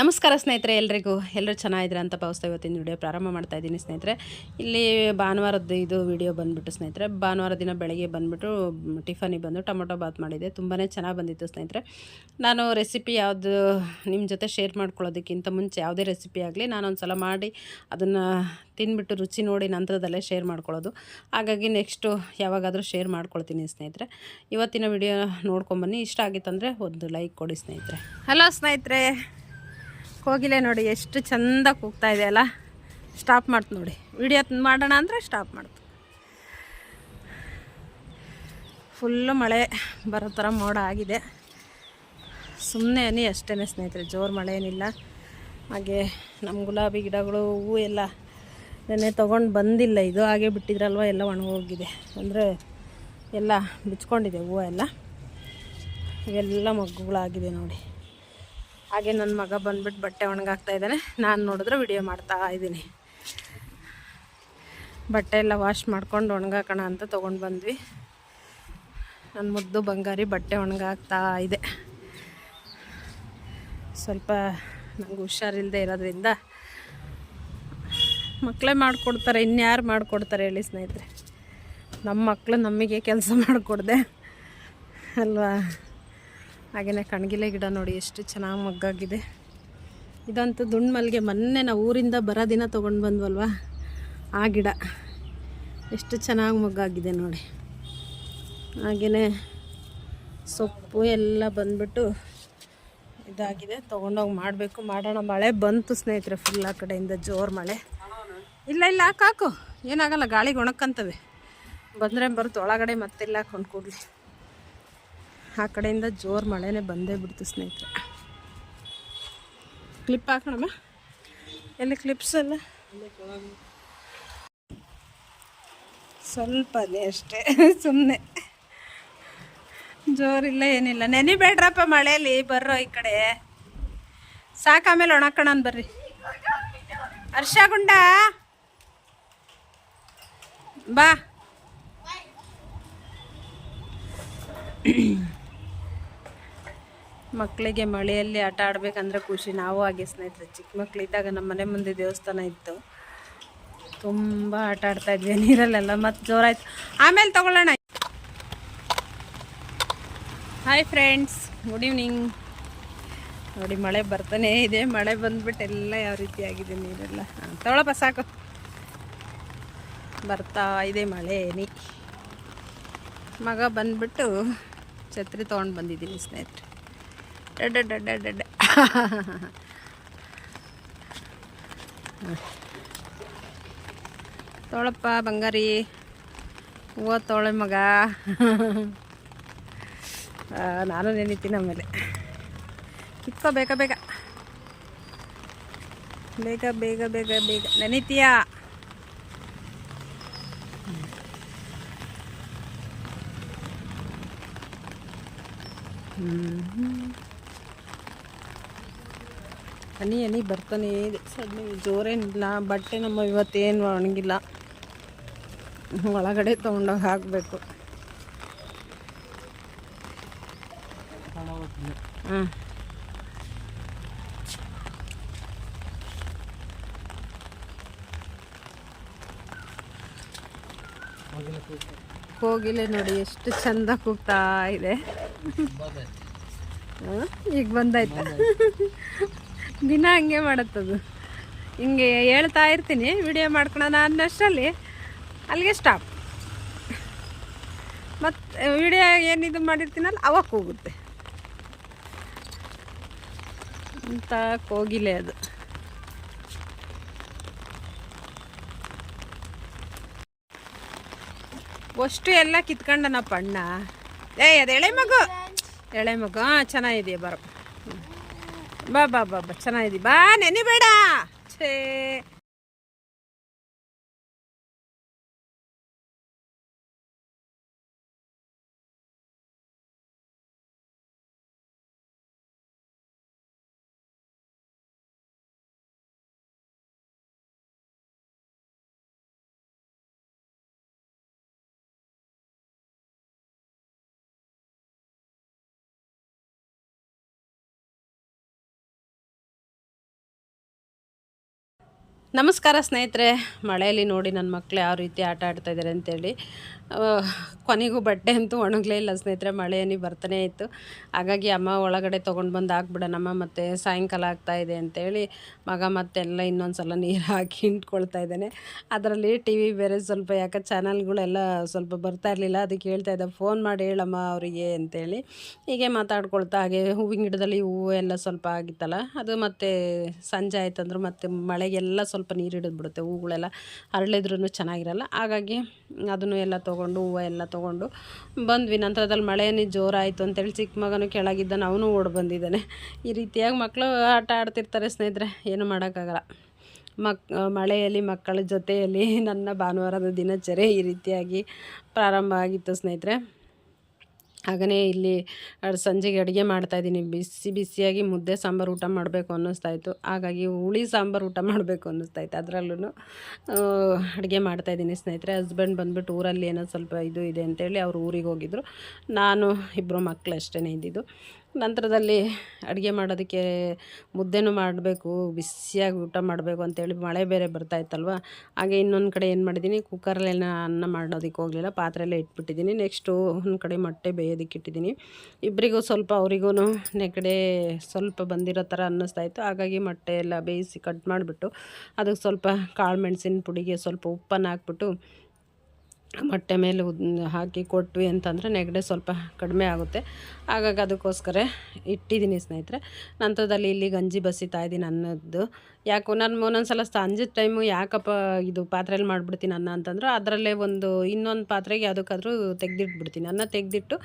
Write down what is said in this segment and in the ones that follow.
ನಮಸ್ಕಾರ ಸ್ನೇಹಿತರೆ, ಎಲ್ರಿಗೂ. ಎಲ್ಲರೂ ಚೆನ್ನಾಗಿದ್ರೆ ಅಂತ ಭಾವಿಸ್ತಾ ಇವತ್ತಿನ ವಿಡಿಯೋ ಪ್ರಾರಂಭ ಮಾಡ್ತಾ ಇದ್ದೀನಿ ಸ್ನೇಹಿತರೆ. ಇಲ್ಲಿ ಭಾನುವಾರದ ಇದು ವಿಡಿಯೋ ಬಂದುಬಿಟ್ಟು ಸ್ನೇಹಿತರೆ, ಭಾನುವಾರ ದಿನ ಬೆಳಗ್ಗೆ ಬಂದುಬಿಟ್ಟು ಟಿಫನಿಗೆ ಬಂದು ಟೊಮೊಟೊ ಬಾತ್ ಮಾಡಿದೆ. ತುಂಬಾ ಚೆನ್ನಾಗಿ ಬಂದಿತ್ತು ಸ್ನೇಹಿತರೆ. ನಾನು ರೆಸಿಪಿ ಯಾವುದು ನಿಮ್ಮ ಜೊತೆ ಶೇರ್ ಮಾಡ್ಕೊಳ್ಳೋದಕ್ಕಿಂತ ಮುಂಚೆ ಯಾವುದೇ ರೆಸಿಪಿ ಆಗಲಿ ನಾನೊಂದು ಸಲ ಮಾಡಿ ಅದನ್ನು ತಿಂದ್ಬಿಟ್ಟು ರುಚಿ ನೋಡಿ ನಂತರದಲ್ಲೇ ಶೇರ್ ಮಾಡ್ಕೊಳ್ಳೋದು. ಹಾಗಾಗಿ ನೆಕ್ಸ್ಟು ಯಾವಾಗಾದರೂ ಶೇರ್ ಮಾಡ್ಕೊಳ್ತೀನಿ ಸ್ನೇಹಿತರೆ. ಇವತ್ತಿನ ವಿಡಿಯೋ ನೋಡ್ಕೊಂಬನ್ನಿ ಇಷ್ಟ ಆಗಿತ್ತಂದರೆ ಒಂದು ಲೈಕ್ ಕೊಡಿ ಸ್ನೇಹಿತರೆ. ಹಲೋ ಸ್ನೇಹಿತರೆ. ಕೋಗಿಲೆ ನೋಡಿ ಎಷ್ಟು ಚಂದ ಕೂಗ್ತಾ ಇದೆ ಅಲ್ಲ. ಸ್ಟಾಪ್ ಮಾಡ್ತು ನೋಡಿ. ವಿಡಿಯೋ ಮಾಡೋಣ ಅಂದರೆ ಸ್ಟಾಪ್ ಮಾಡ್ತು. ಫುಲ್ಲು ಮಳೆ ಬರೋ ಥರ ಮೋಡ ಆಗಿದೆ. ಸುಮ್ಮನೆ ಅನಿ ಅಷ್ಟೇ ಸ್ನೇಹಿತರೆ, ಜೋರು ಮಳೆ ಏನಿಲ್ಲ. ಹಾಗೆ ನಮ್ಮ ಗುಲಾಬಿ ಗಿಡಗಳು ಹೂವು ಎಲ್ಲ ನೆನೆ ತೊಗೊಂಡು ಬಂದಿಲ್ಲ. ಇದು ಹಾಗೆ ಬಿಟ್ಟಿದ್ರಲ್ವ, ಎಲ್ಲ ಒಣಗೋಗಿದೆ ಅಂದರೆ ಎಲ್ಲ ಬಿಚ್ಕೊಂಡಿದೆ ಹೂವು ಎಲ್ಲ ಇವೆಲ್ಲ ಮಗ್ಗುಗಳಾಗಿದೆ ನೋಡಿ. ಹಾಗೆ ನನ್ನ ಮಗ ಬಂದ್ಬಿಟ್ಟು ಬಟ್ಟೆ ಒಣಗಾಕ್ತಾ ಇದ್ದಾನೆ. ನಾನು ನೋಡಿದ್ರೆ ವಿಡಿಯೋ ಮಾಡ್ತಾ ಇದ್ದೀನಿ. ಬಟ್ಟೆ ಎಲ್ಲ ವಾಶ್ ಮಾಡ್ಕೊಂಡು ಒಣಗಾಕೋಣ ಅಂತ ತೊಗೊಂಡು ಬಂದ್ವಿ. ನನ್ನ ಮುದ್ದು ಬಂಗಾರಿ ಬಟ್ಟೆ ಒಣಗಾಗ್ತಾ ಇದೆ. ಸ್ವಲ್ಪ ನಂಗೆ ಹುಷಾರಿಲ್ಲದೆ ಇರೋದ್ರಿಂದ ಮಕ್ಕಳೇ ಮಾಡಿಕೊಡ್ತಾರೆ, ಇನ್ಯಾರು ಮಾಡಿಕೊಡ್ತಾರೆ ಹೇಳಿ ಸ್ನೇಹಿತರೆ. ನಮ್ಮ ಮಕ್ಕಳು ನಮಗೆ ಕೆಲಸ ಮಾಡಿಕೊಡ್ದೆ. ಅಲ್ವಾ? ಹಾಗೆಯೇ ಕಣಗಿಲೆ ಗಿಡ ನೋಡಿ ಎಷ್ಟು ಚೆನ್ನಾಗಿ ಮಗ್ಗಾಗಿದೆ. ಇದಂತೂ ದುಂಡು ಮಲ್ಲಿಗೆ ಮೊನ್ನೆ ನಾವು ಊರಿಂದ ಬರೋ ದಿನ ತೊಗೊಂಡು ಬಂದ್ವಲ್ವ? ಆ ಗಿಡ ಎಷ್ಟು ಚೆನ್ನಾಗಿ ಮಗ್ಗಾಗಿದೆ ನೋಡಿ. ಹಾಗೆಯೇ ಸೊಪ್ಪು ಎಲ್ಲ ಬಂದ್ಬಿಟ್ಟು ಇದಾಗಿದೆ. ತೊಗೊಂಡೋಗಿ ಮಾಡಬೇಕು. ಮಾಡೋಣ. ಮಳೆ ಬಂತು ಸ್ನೇಹಿತರೆ ಫುಲ್ ಆ ಕಡೆಯಿಂದ ಜೋರು ಮಳೆ. ಇಲ್ಲ ಇಲ್ಲ, ಹಾಕು ಏನಾಗಲ್ಲ, ಗಾಳಿಗೆ ಒಣಕ್ಕಂತವೆ. ಬಂದರೆ ಬರುತ್ತೆ ಒಳಗಡೆ ಮತ್ತೆಲ್ಲ ಹಾಕೊಂಡು ಕೂಡಲಿ ಆ ಕಡೆಯಿಂದ ಜೋರು ಮಳೆನೆ ಬಂದೇ ಬಿಡ್ತು ಸ್ನೇಹಿತರೆ. ಕ್ಲಿಪ್ ಹಾಕೋಣಮ್ಮ ಎಲ್ಲಿ ಕ್ಲಿಪ್ಸ್ ಅಲ್ಲ ಸ್ವಲ್ಪ ಅಷ್ಟೇ ಸುಮ್ಮನೆ ಜೋರಿಲ್ಲ, ಏನಿಲ್ಲ. ನೆನಿಬೇಡ್ರಪ್ಪ ಮಳೆಯಲ್ಲಿ, ಬರ್ರೋ ಈ ಕಡೆ. ಸಾಕು ಆಮೇಲೆ ಒಣಕಣನ್ ಬರ್ರಿ. ಗುಂಡ. ಬಾ. ಮಕ್ಕಳಿಗೆ ಮಳೆಯಲ್ಲಿ ಆಟ ಆಡಬೇಕಂದ್ರೆ ಖುಷಿ. ನಾವು ಹಾಗೆ ಸ್ನೇಹಿತರು. ಚಿಕ್ಕ ಮಕ್ಕಳಿದ್ದಾಗ ನಮ್ಮ ಮನೆ ಮುಂದೆ ದೇವಸ್ಥಾನ ಇತ್ತು. ತುಂಬ ಆಟ ಆಡ್ತಾ ಇದ್ವಿ. ನೀರಲ್ಲೆಲ್ಲ ಮತ್ತು ಜೋರಾಯ್ತು. ಆಮೇಲೆ ತಗೊಳ್ಳೋಣ. ಹಾಯ್ ಫ್ರೆಂಡ್ಸ್ ಗುಡ್ ಈವ್ನಿಂಗ್ ನೋಡಿ, ಮಳೆ ಬರ್ತಾನೆ ಇದೆ. ಮಳೆ ಬಂದ್ಬಿಟ್ಟು ಎಲ್ಲ ಯಾವ ರೀತಿ ಆಗಿದೆ ನೀರೆಲ್ಲ? ಹಾಂ ಸಾಕು. ಬರ್ತಾ ಇದೆ ಮಳೆ. ನೀ ಮಗ ಬಂದ್ಬಿಟ್ಟು ಛತ್ರಿ ತೊಗೊಂಡು ಬಂದಿದ್ದೀನಿ ಸ್ನೇಹಿತರೆ. ತೊಳಪ್ಪ, ಬಂಗಾರಿ. ಹೂವ ತೋಳೆ ಮಗ. ನಾನು ನೆನಿತೀನಿ ಆಮೇಲೆ. ಕಿತ್ಕೋ, ಬೇಗ ಬೇಗ. ಬೇಗ ಬೇಗ ಬೇಗ ಬೇಗ. ನೆನಿತೀಯಾ? ಬರ್ತಾನೆ ಇದೆ. ಸಡನ್ ಜೋರೇನಿಲ್ಲ ಬಟ್ಟೆ ನಮ್ಮ ಇವತ್ತೇನು ಒಣಗಿಲ್ಲ. ಒಳಗಡೆ ತೊಗೊಂಡೋಗಿ ಹಾಕಬೇಕು. ಹಾಂ ಕೋಗಿಲೆ ನೋಡಿ ಎಷ್ಟು ಚಂದ ಕೂಗ್ತಾ ಇದೆ? ಈಗ ಬಂದಾಯ್ತಾ? ದಿನ ಹಂಗೆ ಮಾಡತ್ತದು. ಹಿಂಗೆ ಹೇಳ್ತಾ ಇರ್ತೀನಿ ವಿಡಿಯೋ ಮಾಡ್ಕೊಳೋಣ ಅನ್ನಷ್ಟರಲ್ಲಿ ಅಲ್ಲಿಗೆ ಸ್ಟಾಪ್ ಮತ್ತು ವಿಡಿಯೋ ಏನಿದು ಮಾಡಿರ್ತೀನಲ್ಲ ಅವಾಗ ಹೋಗುತ್ತೆ. ಅಂತ ಕೋಗಿಲೆ ಅದು. ಅಷ್ಟು ಎಲ್ಲ ಕಿತ್ಕೊಂಡನಪ್ಪ ಅಣ್ಣ. ಏ ಅದು ಎಳೆ ಮಗು. ಎಳೆ ಮಗು, ಹಾಂ, ಚೆನ್ನಾಗಿದೆಯಾ, ಬರೋ. ಬಾ ಬಾ ಬಾ ಬಾ. ಚೆನ್ನಾಗಿದೆ. ಬಾ ನೆನಿಬೇಡ ಛೇ. ನಮಸ್ಕಾರ ಸ್ನೇಹಿತರೆ ಮಳೆಯಲ್ಲಿ ನೋಡಿ ನನ್ನ ಮಕ್ಕಳು ಯಾವ ರೀತಿ ಆಟ ಆಡ್ತಾ ಇದ್ದಾರೆ ಅಂತೇಳಿ. ಕೊನೆಗೂ ಬಟ್ಟೆ ಅಂತೂ ಒಣಗಲೇ ಇಲ್ಲ ಸ್ನೇಹಿತರೆ, ಮಳೆ ಏನಿ ಬರ್ತಾನೆ ಇತ್ತು. ಹಾಗಾಗಿ ಅಮ್ಮ ಒಳಗಡೆ ತೊಗೊಂಡು ಬಂದು ಹಾಕ್ಬಿಡೋಣಮ್ಮ ಮತ್ತು ಸಾಯಂಕಾಲ ಆಗ್ತಾ ಇದೆ ಅಂತೇಳಿ ಮಗ ಮತ್ತೆಲ್ಲ ಇನ್ನೊಂದು ಸಲ ನೀರು ಹಾಕಿ ಇಟ್ಕೊಳ್ತಾ ಇದ್ದಾನೆ. ಅದರಲ್ಲಿ ಟಿ ವಿ ಬೇರೆ ಸ್ವಲ್ಪ, ಯಾಕೆ ಚಾನಲ್ಗಳೆಲ್ಲ ಸ್ವಲ್ಪ ಬರ್ತಾ ಇರಲಿಲ್ಲ, ಅದಕ್ಕೆ ಹೇಳ್ತಾ ಇದ್ದೆ, ಫೋನ್ ಮಾಡಿ ಹೇಳಮ್ಮ ಅವರಿಗೆ, ಅಂತೇಳಿ. ಹೀಗೆ ಮಾತಾಡ್ಕೊಳ್ತಾ, ಹಾಗೆ ಹೂವಿನ ಗಿಡದಲ್ಲಿ ಹೂವು ಎಲ್ಲ ಸ್ವಲ್ಪ ಆಗಿತ್ತಲ್ಲ, ಅದು ಮತ್ತೆ ಸಂಜೆ ಆಯ್ತಂದ್ರೆ ಮತ್ತೆ ಮಳೆಗೆಲ್ಲ ಸ್ವಲ್ಪ ನೀರು ಹಿಡಿದ್ಬಿಡುತ್ತೆ ಹೂಗಳೆಲ್ಲ ಹರಳಿದ್ರೂ ಚೆನ್ನಾಗಿರಲ್ಲ. ಹಾಗಾಗಿ ಅದನ್ನು ಎಲ್ಲ ತೊಗೊಂಡು ಹೂವು ಎಲ್ಲ ತೊಗೊಂಡು ಬಂದ್ವಿ. ನಂತರದಲ್ಲಿ ಮಳೆನೇ ಜೋರಾಯಿತು ಅಂತೇಳಿ ಚಿಕ್ಕ ಮಗನು ಕೆಳಗಿದ್ದಾನೆ, ಅವನು ಓಡಿ ಬಂದಿದ್ದಾನೆ. ಈ ರೀತಿಯಾಗಿ ಮಕ್ಕಳು ಆಟ ಆಡ್ತಿರ್ತಾರೆ ಸ್ನೇಹಿತರೆ, ಏನು ಮಾಡೋಕ್ಕಾಗಲ್ಲ. ಮಕ್, ಮಳೆಯಲ್ಲಿ, ಮಕ್ಕಳ ಜೊತೆಯಲ್ಲಿ ನನ್ನ ಭಾನುವಾರದ ದಿನಚರಿ ಈ ರೀತಿಯಾಗಿ ಪ್ರಾರಂಭ ಆಗಿತ್ತು ಸ್ನೇಹಿತರೆ. ಹಾಗೇ ಇಲ್ಲಿ ಸಂಜೆಗೆ ಅಡುಗೆ ಮಾಡ್ತಾಯಿದ್ದೀನಿ ಬಿಸಿ ಬಿಸಿಯಾಗಿ ಮುದ್ದೆ, ಸಾಂಬಾರು ಊಟ ಮಾಡಬೇಕು ಅನ್ನಿಸ್ತಾ ಇತ್ತು. ಹಾಗಾಗಿ ಹುಳಿ, ಸಾಂಬಾರು ಊಟ ಮಾಡಬೇಕು ಅನ್ನಿಸ್ತಾ ಇತ್ತು. ಅದರಲ್ಲೂ ಅಡುಗೆ ಮಾಡ್ತಾಯಿದ್ದೀನಿ ಸ್ನೇಹಿತರೆ. ಹಸ್ಬೆಂಡ್ ಬಂದುಬಿಟ್ಟು ಊರಲ್ಲಿ ಏನೋ ಸ್ವಲ್ಪ ಇದು ಇದೆ ಅಂತೇಳಿ ಅವ್ರು ಊರಿಗೆ ಹೋಗಿದ್ರು. ನಾನು ಇಬ್ಬರು ಮಕ್ಕಳು ಅಷ್ಟೇ ಇದ್ದಿದ್ದು. ನಂತರದಲ್ಲಿ ಅಡುಗೆ ಮಾಡೋದಕ್ಕೆ ಮುದ್ದೆನೂ ಮಾಡಬೇಕು, ಬಿಸಿಯಾಗಿ ಊಟ ಮಾಡಬೇಕು ಅಂತೇಳಿ ಮಳೆ ಬೇರೆ ಬರ್ತಾ ಇತ್ತಲ್ವ? ಹಾಗೆ ಇನ್ನೊಂದು ಕಡೆ ಏನು ಮಾಡಿದ್ದೀನಿ ಕುಕ್ಕರಲ್ಲೇನ ಅನ್ನ ಮಾಡೋದಕ್ಕೆ ಹೋಗಲಿಲ್ಲ, ಪಾತ್ರೆಯಲ್ಲೇ ಇಟ್ಬಿಟ್ಟಿದ್ದೀನಿ. ನೆಕ್ಸ್ಟು ಒಂದು ಕಡೆ ಮೊಟ್ಟೆ ಬೇಯೋದಕ್ಕೆ ಇಟ್ಟಿದ್ದೀನಿ. ಇಬ್ಬರಿಗೂ ಸ್ವಲ್ಪ ಅವರಿಗೂ ನೆಗಡೆ ಸ್ವಲ್ಪ ಬಂದಿರೋ ಥರ ಅನ್ನಿಸ್ತಾ ಇತ್ತು. ಹಾಗಾಗಿ ಮೊಟ್ಟೆ ಎಲ್ಲ ಬೇಯಿಸಿ ಕಟ್ ಮಾಡಿಬಿಟ್ಟು, ಅದಕ್ಕೆ ಸ್ವಲ್ಪ ಕಾಳು ಮೆಣಸಿನ ಪುಡಿಗೆ ಸ್ವಲ್ಪ ಉಪ್ಪನ್ನು ಹಾಕ್ಬಿಟ್ಟು ಮೊಟ್ಟೆ ಮೇಲೆ ಹಾಕಿ ಕೊಟ್ವಿ ಅಂತಂದರೆ ನೆಗಡೆ ಸ್ವಲ್ಪ ಕಡಿಮೆ ಆಗುತ್ತೆ. ಹಾಗಾಗಿ ಅದಕ್ಕೋಸ್ಕರ ಇಟ್ಟಿದ್ದೀನಿ ಸ್ನೇಹಿತರೆ. ನಂತರದಲ್ಲಿ ಇಲ್ಲಿ ಗಂಜಿ ಬಸಿತಾ ಇದ್ದೀನಿ ಅನ್ನದ್ದು. ಯಾಕೋ ನಾನು ಒಂದೊಂದು ಸಲ ಸಂಜೆ ಟೈಮು ಯಾಕಪ್ಪ ಇದು ಪಾತ್ರೆಯಲ್ಲಿ ಮಾಡಿಬಿಡ್ತೀನಿ ಅನ್ನ ಅಂತಂದ್ರೆ ಅದರಲ್ಲೇ ಒಂದು ಇನ್ನೊಂದು ಪಾತ್ರೆಗೆ ಯಾವುದಕ್ಕಾದ್ರೂ ತೆಗೆದಿಟ್ಬಿಡ್ತೀನಿ. ಅನ್ನ ತೆಗೆದಿಟ್ಟು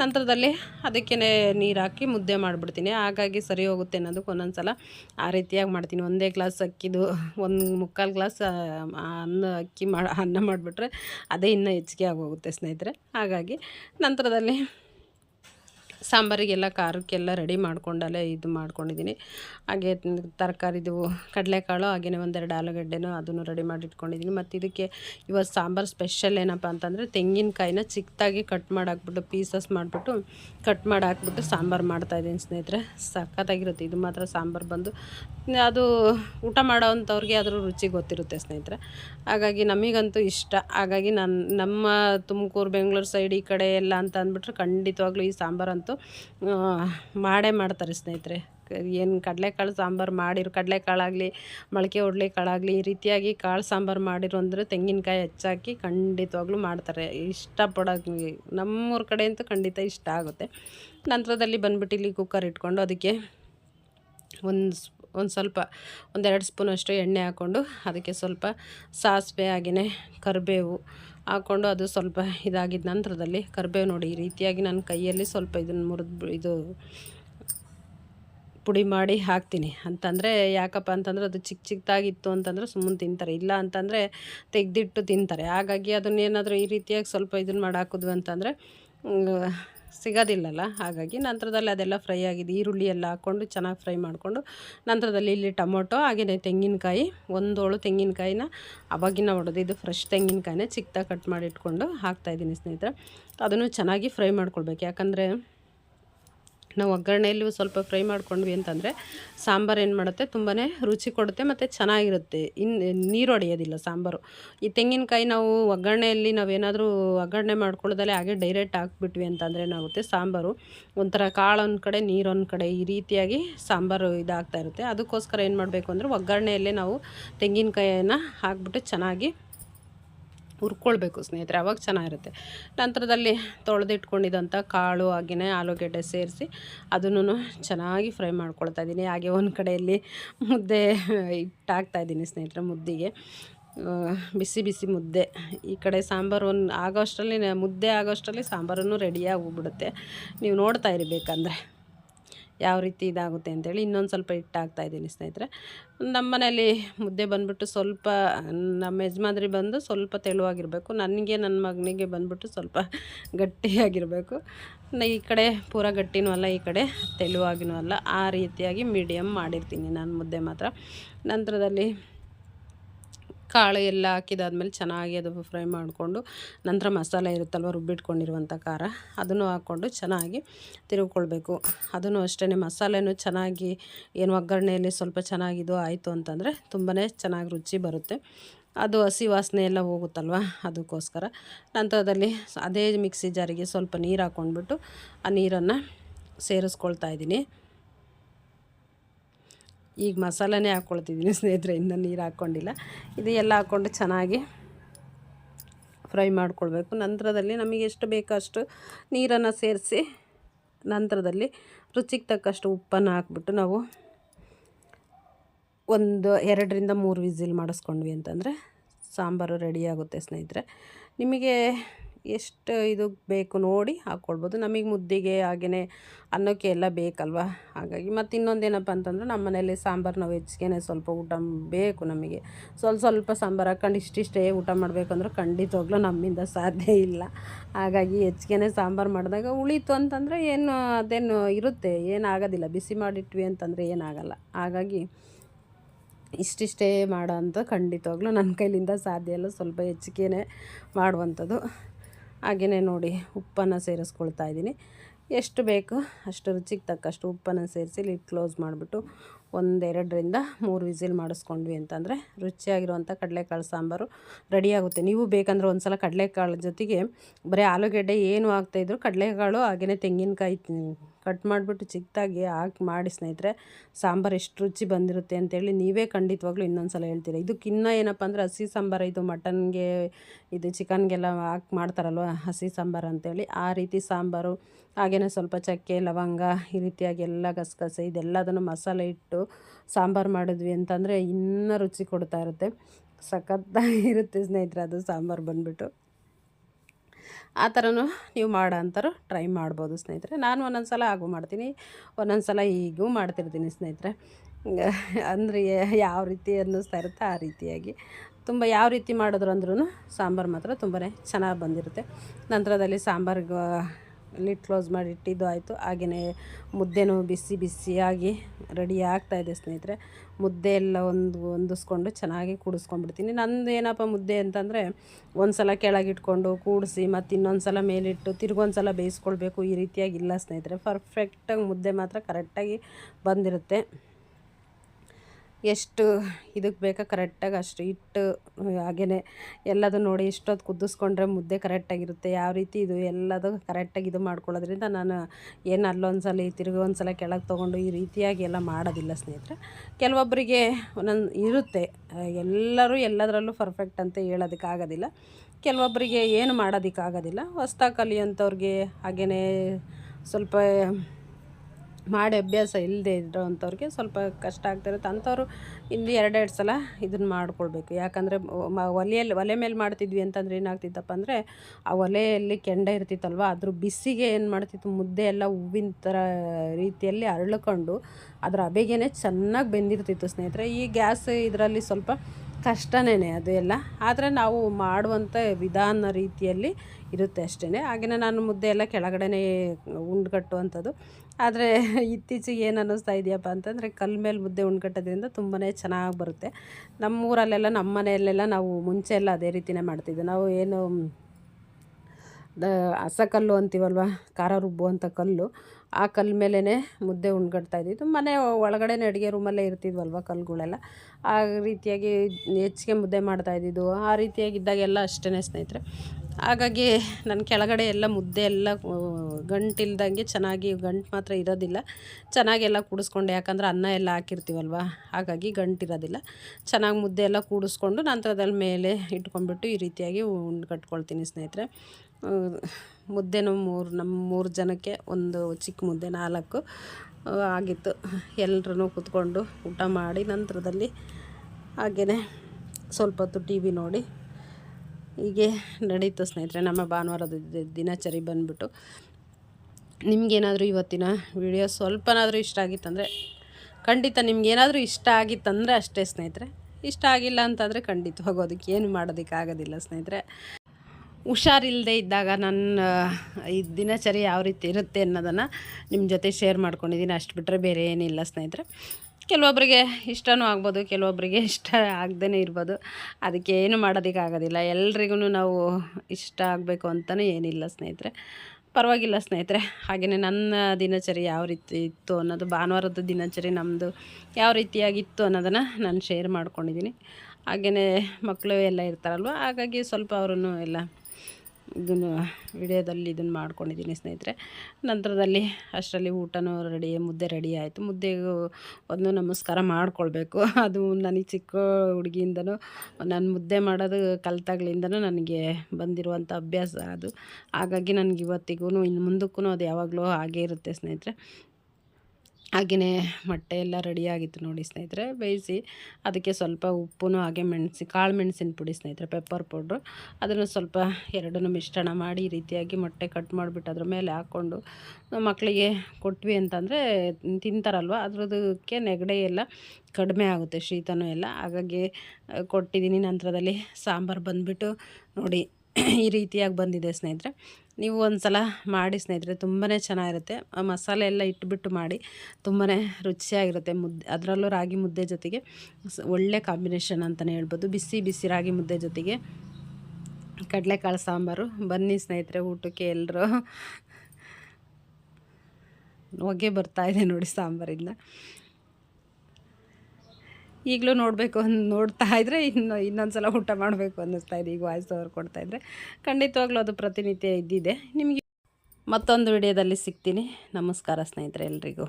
ನಂತರದಲ್ಲಿ ಅದಕ್ಕೆ ನೀರು ಹಾಕಿ ಮುದ್ದೆ ಮಾಡಿಬಿಡ್ತೀನಿ. ಹಾಗಾಗಿ ಸರಿ ಹೋಗುತ್ತೆ ಅನ್ನೋದಕ್ಕೆ ಒಂದೊಂದು ಸಲ ಆ ರೀತಿಯಾಗಿ ಮಾಡ್ತೀನಿ. ಒಂದೇ ಗ್ಲಾಸ್ ಅಕ್ಕಿದು, ಒಂದು ಮುಕ್ಕಾಲು ಗ್ಲಾಸ್ ಅನ್ನ ಅಕ್ಕಿ ಮಾಡಿ ಅನ್ನ ಮಾಡಿಬಿಟ್ರೆ ಅದೇ ಇನ್ನೂ ಹೆಚ್ಚಿಗೆ ಆಗೋಗುತ್ತೆ ಸ್ನೇಹಿತರೆ. ಹಾಗಾಗಿ ನಂತರದಲ್ಲಿ ಸಾಂಬಾರಿಗೆಲ್ಲ ಖಾರಕ್ಕೆಲ್ಲ ರೆಡಿ ಮಾಡ್ಕೊಂಡಲ್ಲೇ ಇದು ಮಾಡ್ಕೊಂಡಿದ್ದೀನಿ. ಹಾಗೆ ತರಕಾರಿದು ಕಡಲೆಕಾಳು ಹಾಗೆಯೇ ಒಂದೆರಡು ಆಲೂಗಡ್ಡೆನೂ ಅದನ್ನು ರೆಡಿ ಮಾಡಿ ಇಟ್ಕೊಂಡಿದ್ದೀನಿ ಮತ್ತು ಇದಕ್ಕೆ ಇವತ್ತು ಸಾಂಬಾರು ಸ್ಪೆಷಲ್ ಏನಪ್ಪ ಅಂತಂದರೆ ತೆಂಗಿನಕಾಯಿನ ಚಿಕ್ಕದಾಗಿ ಕಟ್ ಮಾಡಿ ಹಾಕ್ಬಿಟ್ಟು ಪೀಸಸ್ ಮಾಡಿಬಿಟ್ಟು ಕಟ್ ಮಾಡಿ ಹಾಕ್ಬಿಟ್ಟು ಸಾಂಬಾರು ಮಾಡ್ತಾಯಿದ್ದೀನಿ ಸ್ನೇಹಿತರೆ. ಸಖತ್ತಾಗಿರುತ್ತೆ. ಇದು ಮಾತ್ರ ಸಾಂಬಾರು ಬಂದು ಅದು ಊಟ ಮಾಡೋವಂಥವ್ರಿಗೆ ಅದರ ರುಚಿ ಗೊತ್ತಿರುತ್ತೆ ಸ್ನೇಹಿತರೆ. ಹಾಗಾಗಿ ನಮಗಂತೂ ಇಷ್ಟ. ಹಾಗಾಗಿ ನಾನು ನಮ್ಮ ತುಮಕೂರು, ಬೆಂಗಳೂರು ಸೈಡ್ ಈ ಕಡೆ ಎಲ್ಲ ಅಂತ ಅಂದ್ಬಿಟ್ರೆ ಖಂಡಿತವಾಗ್ಲೂ ಈ ಸಾಂಬಾರಂತೂ ಆ, ಮಾಡೇ ಮಾಡ್ತಾರೆ ಸ್ನೇಹಿತರೆ. ಏನು ಕಡಲೆಕಾಳು ಸಾಂಬಾರು ಮಾಡಿರೋ ಕಡಲೆಕಾಳಾಗಲಿ ಮೊಳಕೆ ಒಡ್ಲೆ ಕಾಳಾಗಲಿ ಈ ರೀತಿಯಾಗಿ ಕಾಳು ಸಾಂಬಾರು ಮಾಡಿರೋ ಅಂದರೆ ತೆಂಗಿನಕಾಯಿ ಹೆಚ್ಚಾಕಿ ಖಂಡಿತವಾಗ್ಲೂ ಮಾಡ್ತಾರೆ. ಇಷ್ಟಪಡೋ ನಮ್ಮೂರ ಕಡೆ ಅಂತೂ ಖಂಡಿತ ಇಷ್ಟ ಆಗುತ್ತೆ. ನಂತರದಲ್ಲಿ ಬಂದ್ಬಿಟ್ಟು ಇಲ್ಲಿ ಕುಕ್ಕರ್ ಇಟ್ಕೊಂಡು ಅದಕ್ಕೆ ಒಂದು ಒಂದು ಸ್ವಲ್ಪ ಒಂದೆರಡು ಸ್ಪೂನಷ್ಟು ಎಣ್ಣೆ ಹಾಕ್ಕೊಂಡು ಅದಕ್ಕೆ ಸ್ವಲ್ಪ ಸಾಸಿವೆ ಹಾಗೆಯೇ ಕರಿಬೇವು ಹಾಕ್ಕೊಂಡು ಅದು ಸ್ವಲ್ಪ ಇದಾಗಿದ್ದ ನಂತರದಲ್ಲಿ ಕರಿಬೇವು ನೋಡಿ, ಈ ರೀತಿಯಾಗಿ ನನ್ನ ಕೈಯಲ್ಲಿ ಸ್ವಲ್ಪ ಇದನ್ನು ಮುರಿದು ಇದು ಪುಡಿ ಮಾಡಿ ಹಾಕ್ತೀನಿ. ಅಂತಂದರೆ ಯಾಕಪ್ಪ ಅಂತಂದರೆ ಅದು ಚಿಕ್ಕ ಚಿಕ್ಕದಾಗಿತ್ತು ಅಂತಂದರೆ ಸುಮ್ಮನೆ ತಿಂತಾರೆ, ಇಲ್ಲ ಅಂತಂದರೆ ತೆಗೆದಿಟ್ಟು ತಿಂತಾರೆ. ಹಾಗಾಗಿ ಅದನ್ನೇನಾದರೂ ಈ ರೀತಿಯಾಗಿ ಸ್ವಲ್ಪ ಇದನ್ನು ಮಾಡಿ ಹಾಕಿದ್ವಿ ಅಂತಂದರೆ ಸಿಗೋದಿಲ್ಲಲ್ಲ. ಹಾಗಾಗಿ ನಂತರದಲ್ಲಿ ಅದೆಲ್ಲ ಫ್ರೈ ಆಗಿದೆ. ಈರುಳ್ಳಿ ಎಲ್ಲ ಹಾಕ್ಕೊಂಡು ಚೆನ್ನಾಗಿ ಫ್ರೈ ಮಾಡಿಕೊಂಡು ನಂತರದಲ್ಲಿ ಇಲ್ಲಿ ಟೊಮೊಟೊ ಹಾಗೆಯೇ ತೆಂಗಿನಕಾಯಿ, ಒಂದೋಳು ತೆಂಗಿನಕಾಯಿನ ಅವಾಗಿನ ಹೊಡೆದಿದ್ದು ಫ್ರೆಶ್ ತೆಂಗಿನಕಾಯಿನ ಚಿಕ್ಕದಾಗಿ ಕಟ್ ಮಾಡಿ ಇಟ್ಕೊಂಡು ಹಾಕ್ತಾಯಿದ್ದೀನಿ ಸ್ನೇಹಿತರೆ. ಅದನ್ನು ಚೆನ್ನಾಗಿ ಫ್ರೈ ಮಾಡ್ಕೊಳ್ಬೇಕು. ಯಾಕಂದರೆ ನಾವು ಒಗ್ಗರಣೆಯಲ್ಲಿ ಸ್ವಲ್ಪ ಫ್ರೈ ಮಾಡ್ಕೊಂಡ್ವಿ ಅಂತಂದರೆ ಸಾಂಬಾರು ಏನು ಮಾಡುತ್ತೆ? ತುಂಬಾ ರುಚಿ ಕೊಡುತ್ತೆ ಮತ್ತು ಚೆನ್ನಾಗಿರುತ್ತೆ. ಇನ್ನು ನೀರು ಹೊಡೆಯೋದಿಲ್ಲ ಸಾಂಬಾರು. ಈ ತೆಂಗಿನಕಾಯಿ ನಾವು ಒಗ್ಗರಣೆಯಲ್ಲಿ ನಾವೇನಾದರೂ ಒಗ್ಗರಣೆ ಮಾಡ್ಕೊಳ್ಳೋದಲ್ಲೇ ಹಾಗೆ ಡೈರೆಕ್ಟ್ ಹಾಕ್ಬಿಟ್ವಿ ಅಂತಂದರೆ ಏನಾಗುತ್ತೆ? ಸಾಂಬಾರು. ಒಂಥರ ಕಾಳು ಒಂದು ಕಡೆ ನೀರೊಂದು ಕಡೆ ಈ ರೀತಿಯಾಗಿ ಸಾಂಬಾರು ಇದಾಗ್ತಾ ಇರುತ್ತೆ. ಅದಕ್ಕೋಸ್ಕರ ಏನು ಮಾಡಬೇಕು ಅಂದರೆ ಒಗ್ಗರಣೆಯಲ್ಲೇ ನಾವು ತೆಂಗಿನಕಾಯಿಯನ್ನು ಹಾಕ್ಬಿಟ್ಟು ಚೆನ್ನಾಗಿ ಹುರ್ಕೊಳ್ಬೇಕು ಸ್ನೇಹಿತರೆ, ಅವಾಗ ಚೆನ್ನಾಗಿರುತ್ತೆ. ನಂತರದಲ್ಲಿ ತೊಳೆದಿಟ್ಕೊಂಡಿದ್ದಂಥ ಕಾಳು ಹಾಗೆಯೇ ಆಲೂಗೆಡ್ಡೆ ಸೇರಿಸಿ ಅದನ್ನು ಚೆನ್ನಾಗಿ ಫ್ರೈ ಮಾಡ್ಕೊಳ್ತಾ ಇದ್ದೀನಿ. ಹಾಗೆ ಒಂದು ಕಡೆಯಲ್ಲಿ ಮುದ್ದೆ ಇದ್ದೀನಿ ಸ್ನೇಹಿತರೆ ಮುದ್ದೆಗೆ. ಬಿಸಿ ಬಿಸಿ ಮುದ್ದೆ. ಈ ಕಡೆ ಸಾಂಬಾರು ಒಂದು ಆಗೋಷ್ಟರಲ್ಲಿ, ಮುದ್ದೆ ಆಗೋಷ್ಟರಲ್ಲಿ ಸಾಂಬಾರನ್ನು ರೆಡಿಯಾಗಿ ಹೋಗ್ಬಿಡುತ್ತೆ. ನೀವು ನೋಡ್ತಾ ಇರಿ ಬೇಕಂದರೆ ಯಾವ ರೀತಿ ಇದಾಗುತ್ತೆ ಅಂತೇಳಿ ಇನ್ನೊಂದು ಸ್ವಲ್ಪ ಹಿಟ್ಟು ಇದ್ದೀನಿ ಸ್ನೇಹಿತರೆ. ನಮ್ಮ ಮನೇಲಿ ಮುದ್ದೆ ಬಂದುಬಿಟ್ಟು ಸ್ವಲ್ಪ, ನಮ್ಮ ಯಜಮಾನ್ರಿ ಬಂದು ಸ್ವಲ್ಪ ತೆಳುವಾಗಿರಬೇಕು. ನನಗೆ, ನನ್ನ ಮಗನಿಗೆ ಬಂದುಬಿಟ್ಟು ಸ್ವಲ್ಪ ಗಟ್ಟಿಯಾಗಿರಬೇಕು. ಈ ಕಡೆ ಪೂರ ಗಟ್ಟಿನೂ ಅಲ್ಲ, ಈ ಕಡೆ ತೆಳುವಾಗಿನೂ ಅಲ್ಲ. ಆ ರೀತಿಯಾಗಿ ಮೀಡಿಯಮ್ ಮಾಡಿರ್ತೀನಿ ನಾನು ಮುದ್ದೆ ಮಾತ್ರ. ನಂತರದಲ್ಲಿ ಕಾಳು ಎಲ್ಲ ಹಾಕಿದಾದ್ಮೇಲೆ ಚೆನ್ನಾಗಿ ಅದು ಫ್ರೈ ಮಾಡಿಕೊಂಡು ನಂತರ ಮಸಾಲೆ ಇರುತ್ತಲ್ವ, ರುಬ್ಬಿಟ್ಕೊಂಡಿರುವಂಥ ಖಾರ, ಅದನ್ನು ಹಾಕ್ಕೊಂಡು ಚೆನ್ನಾಗಿ ತಿರುಗಿಕೊಳ್ಬೇಕು. ಅದನ್ನು ಅಷ್ಟೇ ಮಸಾಲೆನೂ ಚೆನ್ನಾಗಿ, ಏನು ಒಗ್ಗರಣೆಯಲ್ಲಿ ಸ್ವಲ್ಪ ಚೆನ್ನಾಗಿದು ಆಯಿತು ಅಂತಂದರೆ ತುಂಬಾ ಚೆನ್ನಾಗಿ ರುಚಿ ಬರುತ್ತೆ. ಅದು ಹಸಿ ವಾಸನೆ ಎಲ್ಲ ಹೋಗುತ್ತಲ್ವ, ಅದಕ್ಕೋಸ್ಕರ. ನಂತರದಲ್ಲಿ ಅದೇ ಮಿಕ್ಸಿ ಜಾರಿಗೆ ಸ್ವಲ್ಪ ನೀರು ಹಾಕ್ಕೊಂಡ್ಬಿಟ್ಟು ಆ ನೀರನ್ನು ಸೇರಿಸ್ಕೊಳ್ತಾ ಇದ್ದೀನಿ. ಈಗ ಮಸಾಲೆನೇ ಹಾಕ್ಕೊಳ್ತಿದ್ದೀನಿ ಸ್ನೇಹಿತರೆ, ಇನ್ನೂ ನೀರು ಹಾಕ್ಕೊಂಡಿಲ್ಲ ಇದು ಎಲ್ಲ ಹಾಕ್ಕೊಂಡು ಚೆನ್ನಾಗಿ ಫ್ರೈ ಮಾಡ್ಕೊಳ್ಬೇಕು. ನಂತರದಲ್ಲಿ ನಮಗೆ ಎಷ್ಟು ಬೇಕೋ ಅಷ್ಟು ನೀರನ್ನು ಸೇರಿಸಿ ನಂತರದಲ್ಲಿ ರುಚಿಗೆ ತಕ್ಕಷ್ಟು ಉಪ್ಪನ್ನು ಹಾಕ್ಬಿಟ್ಟು ನಾವು ಒಂದು ಎರಡರಿಂದ ಮೂರು ವಿಸಿಲ್ ಮಾಡಿಸ್ಕೊಂಡ್ವಿ ಅಂತಂದರೆ ಸಾಂಬಾರು ರೆಡಿಯಾಗುತ್ತೆ ಸ್ನೇಹಿತರೆ. ನಿಮಗೆ ಎಷ್ಟು ಇದು ಬೇಕು ನೋಡಿ ಹಾಕ್ಕೊಳ್ಬೋದು ನಮಗೆ ಮುದ್ದೆಗೆ ಹಾಗೆಯೇ ಅನ್ನೋಕ್ಕೆ ಎಲ್ಲ ಬೇಕಲ್ವ? ಹಾಗಾಗಿ ಮತ್ತು ಇನ್ನೊಂದೇನಪ್ಪ ಅಂತಂದ್ರೆ ನಮ್ಮ ಮನೇಲಿ ಸಾಂಬಾರು ನಾವು ಹೆಚ್ಚಿಗೆ ಸ್ವಲ್ಪ ಊಟ ಬೇಕು ನಮಗೆ. ಸ್ವಲ್ಪ ಸ್ವಲ್ಪ ಸಾಂಬಾರು ಹಾಕ್ಕೊಂಡು ಇಷ್ಟಿಷ್ಟೇ ಊಟ ಮಾಡಬೇಕಂದ್ರೆ ಖಂಡಿತವಾಗ್ಲೂ ನಮ್ಮಿಂದ ಸಾಧ್ಯ ಇಲ್ಲ. ಹಾಗಾಗಿ ಹೆಚ್ಚಿಗೆ ಸಾಂಬಾರು ಮಾಡಿದಾಗ ಉಳಿತು ಅಂತಂದರೆ ಏನು ಅದೇನು ಇರುತ್ತೆ ಏನಾಗೋದಿಲ್ಲ ಬಿಸಿ ಮಾಡಿಟ್ವಿ ಅಂತಂದರೆ ಏನಾಗಲ್ಲ ಹಾಗಾಗಿ ಇಷ್ಟಿಷ್ಟೇ ಮಾಡೋ ಅಂತ ಖಂಡಿತವಾಗ್ಲೂ ನನ್ನ ಕೈಲಿಂದ ಸಾಧ್ಯ ಇಲ್ಲ. ಸ್ವಲ್ಪ ಹೆಚ್ಚಿಗೆ ಮಾಡುವಂಥದ್ದು. ಹಾಗೆಯೇ ನೋಡಿ ಉಪ್ಪನ್ನು ಸೇರಿಸ್ಕೊಳ್ತಾ ಇದ್ದೀನಿ. ಎಷ್ಟು ಬೇಕು ಅಷ್ಟು ರುಚಿಗೆ ತಕ್ಕಷ್ಟು ಉಪ್ಪನ್ನು ಸೇರಿಸಿ ಲಿಡ್ ಕ್ಲೋಸ್ ಮಾಡಿಬಿಟ್ಟು ಒಂದೆರಡರಿಂದ ಮೂರು ವಿಸಿಲ್ ಮಾಡಿಸ್ಕೊಂಡ್ವಿ ಅಂತಂದರೆ ರುಚಿಯಾಗಿರುವಂಥ ಕಡಲೆಕಾಳು ಸಾಂಬಾರು ರೆಡಿಯಾಗುತ್ತೆ. ನೀವು ಬೇಕಂದ್ರೆ ಒಂದು ಸಲ ಕಡಲೆಕಾಳು ಜೊತೆಗೆ ಬರೀ ಆಲೂಗೆಡ್ಡೆ ಏನು ಹಾಕ್ತಾಯಿದ್ರು ಕಡಲೆಕಾಳು ಹಾಗೆಯೇ ತೆಂಗಿನಕಾಯಿ ಕಟ್ ಮಾಡಿಬಿಟ್ಟು ಚಿಕ್ಕದಾಗಿ ಹಾಕಿ ಮಾಡಿ ಸ್ನೇಹಿತರೆ ಸಾಂಬಾರು ಎಷ್ಟು ರುಚಿ ಬಂದಿರುತ್ತೆ ಅಂತೇಳಿ ನೀವೇ ಖಂಡಿತವಾಗ್ಲೂ ಇನ್ನೊಂದು ಸಲ ಹೇಳ್ತೀರ. ಇದಕ್ಕೆ ಇನ್ನೂ ಏನಪ್ಪ ಅಂದರೆ ಹಸಿ ಸಾಂಬಾರು, ಇದು ಮಟನ್ಗೆ, ಇದು ಚಿಕನ್ಗೆಲ್ಲ ಹಾಕಿ ಮಾಡ್ತಾರಲ್ವ ಹಸಿ ಸಾಂಬಾರು ಅಂತೇಳಿ ಆ ರೀತಿ ಸಾಂಬಾರು ಹಾಗೆಯೇ ಸ್ವಲ್ಪ ಚಕ್ಕೆ, ಲವಂಗ ಈ ರೀತಿಯಾಗಿ ಎಲ್ಲ ಗಸಗಸೆ, ಇದೆಲ್ಲದನ್ನು ಮಸಾಲೆ ಇಟ್ಟು ಸಾಂಬಾರು ಮಾಡಿದ್ವಿ ಅಂತಂದರೆ ಇನ್ನೂ ರುಚಿ ಕೊಡ್ತಾ ಇರುತ್ತೆ. ಸಖತ್ತಾಗಿರುತ್ತೆ ಸ್ನೇಹಿತರೆ ಅದು ಸಾಂಬಾರು ಬಂದುಬಿಟ್ಟು. ಆ ಥರನೂ ನೀವು ಮಾಡೋ ಅಂಥವ್ರು ಟ್ರೈ ಮಾಡ್ಬೋದು ಸ್ನೇಹಿತರೆ. ನಾನು ಒಂದೊಂದು ಸಲ ಹಾಗೂ ಮಾಡ್ತೀನಿ. ಒಂದೊಂದು ಸಲ ಹೀಗೂ ಮಾಡ್ತಿರ್ತೀನಿ ಸ್ನೇಹಿತರೆ. ಅಂದರೆ ಯಾವ ರೀತಿ ಅನ್ನಿಸ್ತಾ ಇರುತ್ತೆ ಆ ರೀತಿಯಾಗಿ. ತುಂಬ ಯಾವ ರೀತಿ ಮಾಡಿದ್ರು ಅಂದ್ರೂ ಸಾಂಬಾರು ಮಾತ್ರ ತುಂಬಾ ಚೆನ್ನಾಗಿ ಬಂದಿರುತ್ತೆ. ನಂತರದಲ್ಲಿ ಸಾಂಬಾರಿಗೆ ಲಿಡ್ ಕ್ಲೋಸ್ ಮಾಡಿ ಇಟ್ಟಿದ್ದು ಆಯಿತು. ಹಾಗೆಯೇ ಮುದ್ದೆನೂ ಬಿಸಿ ಬಿಸಿಯಾಗಿ ರೆಡಿ ಆಗ್ತಾಯಿದೆ ಸ್ನೇಹಿತರೆ. ಮುದ್ದೆ ಎಲ್ಲ ಒಂದು ಹೊಂದಿಸ್ಕೊಂಡು ಚೆನ್ನಾಗಿ ಕೂಡಿಸ್ಕೊಂಡ್ಬಿಡ್ತೀನಿ. ನಂದು ಏನಪ್ಪ ಮುದ್ದೆ ಅಂತಂದರೆ ಒಂದು ಸಲ ಕೆಳಗಿಟ್ಕೊಂಡು ಕೂಡಿಸಿ ಮತ್ತು ಇನ್ನೊಂದು ಸಲ ಮೇಲಿಟ್ಟು ತಿರ್ಗೊಂದು ಸಲ ಬೇಯಿಸ್ಕೊಳ್ಬೇಕು ಈ ರೀತಿಯಾಗಿ ಇಲ್ಲ ಸ್ನೇಹಿತರೆ. ಪರ್ಫೆಕ್ಟಾಗಿ ಮುದ್ದೆ ಮಾತ್ರ ಕರೆಕ್ಟಾಗಿ ಬಂದಿರುತ್ತೆ. ಎಷ್ಟು ಇದಕ್ಕೆ ಬೇಕಾ ಕರೆಕ್ಟಾಗಿ ಅಷ್ಟು ಇಟ್ಟು ಹಾಗೆಯೇ ಎಲ್ಲದು ನೋಡಿ ಇಷ್ಟೊತ್ತು ಕುದಿಸ್ಕೊಂಡ್ರೆ ಮುದ್ದೆ ಕರೆಕ್ಟಾಗಿರುತ್ತೆ. ಯಾವ ರೀತಿ ಇದು ಎಲ್ಲದು ಕರೆಕ್ಟಾಗಿ ಇದು ಮಾಡ್ಕೊಳ್ಳೋದ್ರಿಂದ ನಾನು ಏನು ಅಲ್ಲೊಂದು ಸಲ ತಿರುಗಿ ಒಂದು ಕೆಳಗೆ ತೊಗೊಂಡು ಈ ರೀತಿಯಾಗಿ ಎಲ್ಲ ಮಾಡೋದಿಲ್ಲ ಸ್ನೇಹಿತರೆ. ಕೆಲವೊಬ್ಬರಿಗೆ ಒಂದೊಂದು ಇರುತ್ತೆ. ಎಲ್ಲರೂ ಎಲ್ಲದರಲ್ಲೂ ಪರ್ಫೆಕ್ಟ್ ಅಂತ ಹೇಳೋದಕ್ಕಾಗೋದಿಲ್ಲ ಕೆಲವೊಬ್ಬರಿಗೆ ಏನು ಮಾಡೋದಕ್ಕಾಗೋದಿಲ್ಲ ಹೊಸ್ದಾಗಿ ಕಲಿಯೋಂಥವ್ರಿಗೆ ಹಾಗೆಯೇ ಸ್ವಲ್ಪ ಮಾಡಿ ಅಭ್ಯಾಸ ಇಲ್ಲದೆ ಇರೋವಂಥವ್ರಿಗೆ ಸ್ವಲ್ಪ ಕಷ್ಟ ಆಗ್ತಿರುತ್ತೆ ಅಂಥವ್ರು ಇಲ್ಲಿ ಎರಡೆರಡು ಸಲ ಇದನ್ನು ಮಾಡ್ಕೊಳ್ಬೇಕು. ಯಾಕಂದರೆ ಒಲೆಯಲ್ಲಿ, ಒಲೆ ಮೇಲೆ ಮಾಡ್ತಿದ್ವಿ ಅಂತಂದರೆ ಏನಾಗ್ತಿತ್ತಪ್ಪ ಅಂದರೆ ಆ ಒಲೆಯಲ್ಲಿ ಕೆಂಡ ಇರ್ತಿತ್ತಲ್ವ, ಅದ್ರ ಬಿಸಿಗೆ ಏನು ಮಾಡ್ತಿತ್ತು, ಮುದ್ದೆ ಎಲ್ಲ ಹೂವಿನ ಥರ ರೀತಿಯಲ್ಲಿ ಅರಳ್ಕೊಂಡು ಅದರ ಅಬೆಗೇನೆ ಚೆನ್ನಾಗಿ ಬೆಂದಿರ್ತಿತ್ತು ಸ್ನೇಹಿತರೆ. ಈ ಗ್ಯಾಸ್ ಇದರಲ್ಲಿ ಸ್ವಲ್ಪ ಕಷ್ಟನೇ ಅದು ಎಲ್ಲ. ಆದರೆ ನಾವು ಮಾಡುವಂಥ ವಿಧಾನ ರೀತಿಯಲ್ಲಿ ಇರುತ್ತೆ ಅಷ್ಟೇ ಹಾಗೆಯೇ ನಾನು ಮುದ್ದೆ ಎಲ್ಲ ಕೆಳಗಡೆ ಉಂಡ್ಕಟ್ಟುವಂಥದ್ದು. ಆದರೆ ಇತ್ತೀಚೆಗೆ ಏನು ಅನ್ನಿಸ್ತಾ ಇದೆಯಪ್ಪ ಅಂತಂದರೆ ಕಲ್ಲ ಮೇಲೆ ಮುದ್ದೆ ಉಣ್ಕಟ್ಟೋದ್ರಿಂದ ತುಂಬಾ ಚೆನ್ನಾಗಿ ಬರುತ್ತೆ. ನಮ್ಮೂರಲ್ಲೆಲ್ಲ ನಮ್ಮ ಮನೆಯಲ್ಲೆಲ್ಲ ನಾವು ಮುಂಚೆ ಎಲ್ಲ ಅದೇ ರೀತಿಯೇ ಮಾಡ್ತಿದ್ವಿ ನಾವು ಏನು, ದ ಹಸಕಲ್ಲು ಅಂತೀವಲ್ವ, ಖಾರ ರುಬ್ಬುವಂಥ ಕಲ್ಲು. ಆ ಕಲ್ಲು ಮೇಲೇ ಮುದ್ದೆ ಉಂಡ್ಗಡ್ತಾ ಇದ್ದಿದ್ದು ಮನೆ ಒಳಗಡೆನೇ ಅಡುಗೆ ರೂಮಲ್ಲೇ ಇರ್ತಿದ್ವಲ್ವ ಕಲ್ಲುಗಳೆಲ್ಲ? ಆ ರೀತಿಯಾಗಿ ಹೆಚ್ಚಿಗೆ ಮುದ್ದೆ ಮಾಡ್ತಾ ಇದ್ದಿದ್ದು. ಆ ರೀತಿಯಾಗಿದ್ದಾಗೆಲ್ಲ ಅಷ್ಟೇ ಸ್ನೇಹಿತರೆ. ಹಾಗಾಗಿ ನನ್ನ ಕೆಳಗಡೆ ಎಲ್ಲ ಮುದ್ದೆ ಎಲ್ಲ ಗಂಟಿಲ್ದಂಗೆ ಚೆನ್ನಾಗಿ ಗಂಟು ಮಾತ್ರ ಇರೋದಿಲ್ಲ. ಚೆನ್ನಾಗೆಲ್ಲ ಕೂಡಿಸ್ಕೊಂಡೆ. ಯಾಕಂದ್ರೆ ಅನ್ನ ಎಲ್ಲ ಹಾಕಿರ್ತೀವಲ್ವ? ಹಾಗಾಗಿ ಗಂಟಿರೋದಿಲ್ಲ ಚೆನ್ನಾಗಿ ಮುದ್ದೆ ಎಲ್ಲ ಕೂಡಿಸ್ಕೊಂಡು ನಂತರದಲ್ಲಿ ಮೇಲೆ ಇಟ್ಕೊಂಡ್ಬಿಟ್ಟು ಈ ರೀತಿಯಾಗಿ ಉಂಡು ಕಟ್ಕೊಳ್ತೀನಿ ಸ್ನೇಹಿತರೆ ಮುದ್ದೆನೂ ಮೂರು ನಮ್ಮ ಮೂರು ಜನಕ್ಕೆ ಒಂದು ಚಿಕ್ಕ ಮುದ್ದೆ ನಾಲ್ಕು ಆಗಿತ್ತು. ಎಲ್ಲರೂ ಕೂತ್ಕೊಂಡು ಊಟ ಮಾಡಿ ನಂತರದಲ್ಲಿ ಹಾಗೆಯೇ ಸ್ವಲ್ಪ ಹೊತ್ತು ಟಿ ವಿ ನೋಡಿ. ಹೀಗೆ ನಡೀತು ಸ್ನೇಹಿತರೆ, ನಮ್ಮ ಭಾನುವಾರದ ದಿನಚರಿ ಬಂದುಬಿಟ್ಟು. ನಿಮಗೇನಾದರೂ ಇವತ್ತಿನ ವಿಡಿಯೋ ಸ್ವಲ್ಪನಾದರೂ ಇಷ್ಟ ಆಗಿತ್ತಂದರೆ, ಖಂಡಿತ ನಿಮಗೇನಾದರೂ ಇಷ್ಟ ಆಗಿತ್ತಂದರೆ ಅಷ್ಟೇ ಸ್ನೇಹಿತರೆ. ಇಷ್ಟ ಆಗಿಲ್ಲ ಅಂತಂದರೆ ಖಂಡಿತ ಹೋಗೋದಕ್ಕೆ ಏನು ಮಾಡೋದಕ್ಕಾಗೋದಿಲ್ಲ ಸ್ನೇಹಿತರೆ. ಹುಷಾರಿಲ್ಲದೆ ಇದ್ದಾಗ ನನ್ನ ಈ ದಿನಚರಿ ಯಾವ ರೀತಿ ಇರುತ್ತೆ ಅನ್ನೋದನ್ನು ನಿಮ್ಮ ಜೊತೆ ಶೇರ್ ಮಾಡ್ಕೊಂಡಿದ್ದೀನಿ ಅಷ್ಟು ಬಿಟ್ಟರೆ ಬೇರೆ ಏನಿಲ್ಲ ಸ್ನೇಹಿತರೆ. ಕೆಲವೊಬ್ಬರಿಗೆ ಇಷ್ಟನೂ ಆಗ್ಬೋದು ಕೆಲವೊಬ್ಬರಿಗೆ ಇಷ್ಟ ಆಗದೇ ಇರ್ಬೋದು. ಅದಕ್ಕೆ ಏನು ಮಾಡೋದಕ್ಕಾಗೋದಿಲ್ಲ ಎಲ್ರಿಗೂ ನಾವು ಇಷ್ಟ ಆಗಬೇಕು ಅಂತಲೂ ಏನಿಲ್ಲ ಸ್ನೇಹಿತರೆ. ಪರವಾಗಿಲ್ಲ ಸ್ನೇಹಿತರೆ. ಹಾಗೆಯೇ ನನ್ನ ದಿನಚರಿ ಯಾವ ರೀತಿ ಇತ್ತು ಅನ್ನೋದು, ಭಾನುವಾರದ ದಿನಚರಿ ನಮ್ಮದು ಯಾವ ರೀತಿಯಾಗಿತ್ತು ಅನ್ನೋದನ್ನು ನಾನು ಶೇರ್ ಮಾಡ್ಕೊಂಡಿದ್ದೀನಿ ಹಾಗೆಯೇ ಮಕ್ಕಳು ಎಲ್ಲ ಇರ್ತಾರಲ್ವ, ಹಾಗಾಗಿ ಸ್ವಲ್ಪ ಅವರನ್ನು ಎಲ್ಲ ಇದನ್ನು ವಿಡಿಯೋದಲ್ಲಿ ಇದನ್ನು ಮಾಡ್ಕೊಂಡಿದ್ದೀನಿ ಸ್ನೇಹಿತರೆ. ನಂತರದಲ್ಲಿ ಅಷ್ಟರಲ್ಲಿ ಊಟನೂ ರೆಡಿ, ಮುದ್ದೆ ರೆಡಿ ಆಯಿತು. ಮುದ್ದೆಗೂ ಒಂದು ನಮಸ್ಕಾರ ಮಾಡ್ಕೊಳ್ಬೇಕು. ಅದು ನನಗೆ ಚಿಕ್ಕ ಹುಡುಗಿಯಿಂದನೂ, ನಾನು ಮುದ್ದೆ ಮಾಡೋದು ಕಲ್ತಾಗ್ಲಿಂದನೂ ನನಗೆ ಬಂದಿರುವಂಥ ಅಭ್ಯಾಸ ಅದು. ಹಾಗಾಗಿ ನನಗೆ ಇವತ್ತಿಗೂ ಇನ್ನು ಮುಂದಕ್ಕೂ ಅದು ಯಾವಾಗಲೂ ಹಾಗೇ ಇರುತ್ತೆ ಸ್ನೇಹಿತರೆ. ಹಾಗೆಯೇ ಮೊಟ್ಟೆ ಎಲ್ಲ ರೆಡಿಯಾಗಿತ್ತು ನೋಡಿ ಸ್ನೇಹಿತರೆ, ಬೇಯಿಸಿ ಅದಕ್ಕೆ ಸ್ವಲ್ಪ ಉಪ್ಪು ಹಾಗೆ ಮೆಣಸಿ, ಕಾಳು ಮೆಣಸಿನ ಪುಡಿ ಸ್ನೇಹಿತರೆ ಪೆಪ್ಪರ್ ಪೌಡ್ರು ಅದನ್ನು ಸ್ವಲ್ಪ ಎರಡನ್ನೂ ಮಿಶ್ರಣ ಮಾಡಿ ಈ ರೀತಿಯಾಗಿ ಮೊಟ್ಟೆ ಕಟ್ ಮಾಡಿಬಿಟ್ಟು ಅದ್ರ ಮೇಲೆ ಹಾಕ್ಕೊಂಡು ಮಕ್ಕಳಿಗೆ ಕೊಟ್ವಿ ಅಂತಂದರೆ ತಿಂತಾರಲ್ವ, ಅದ್ರದಕ್ಕೆ ನೆಗಡೆ ಎಲ್ಲ ಕಡಿಮೆ ಆಗುತ್ತೆ, ಶೀತನೂ ಎಲ್ಲ ಹಾಗಾಗಿ ಕೊಟ್ಟಿದ್ದೀನಿ ನಂತರದಲ್ಲಿ ಸಾಂಬಾರು ಬಂದುಬಿಟ್ಟು ನೋಡಿ ಈ ರೀತಿಯಾಗಿ ಬಂದಿದೆ ಸ್ನೇಹಿತರೆ. ನೀವು ಒಂದು ಸಲ ಮಾಡಿ ಸ್ನೇಹಿತರೆ ತುಂಬಾ ಚೆನ್ನಾಗಿರುತ್ತೆ. ಮಸಾಲೆ ಎಲ್ಲ ಇಟ್ಬಿಟ್ಟು ಮಾಡಿ ತುಂಬಾ ರುಚಿಯಾಗಿರುತ್ತೆ ಮುದ್ದೆ, ಅದರಲ್ಲೂ ರಾಗಿ ಮುದ್ದೆ ಜೊತೆಗೆ ಒಳ್ಳೆ ಕಾಂಬಿನೇಷನ್ ಅಂತಲೇ ಹೇಳ್ಬೋದು. ಬಿಸಿ ಬಿಸಿ ರಾಗಿ ಮುದ್ದೆ ಜೊತೆಗೆ ಕಡಲೆಕಾಳು ಸಾಂಬಾರು. ಬನ್ನಿ ಸ್ನೇಹಿತರೆ, ಊಟಕ್ಕೆ ಎಲ್ಲರೂ ಹೊಗೆ ಇದೆ ನೋಡಿ ಸಾಂಬಾರಿಂದ. ಈಗಲೂ ನೋಡಬೇಕು ಅನ್ ನೋಡ್ತಾ ಇದ್ದರೆ ಇನ್ನು ಇನ್ನೊಂದು ಸಲ ಊಟ ಮಾಡಬೇಕು ಅನ್ನಿಸ್ತಾ ಇದೆ. ಈಗ ವಾಯ್ಸ್ ಓವರ್ ಕೊಡ್ತಾ ಇದ್ದರೆ ಖಂಡಿತವಾಗ್ಲೂ ಅದು ಪ್ರತಿನಿತ್ಯ ಇದ್ದಿದೆ. ನಿಮಗೆ ಮತ್ತೊಂದು ವಿಡಿಯೋದಲ್ಲಿ ಸಿಗ್ತೀನಿ. ನಮಸ್ಕಾರ ಸ್ನೇಹಿತರೆ ಎಲ್ರಿಗೂ.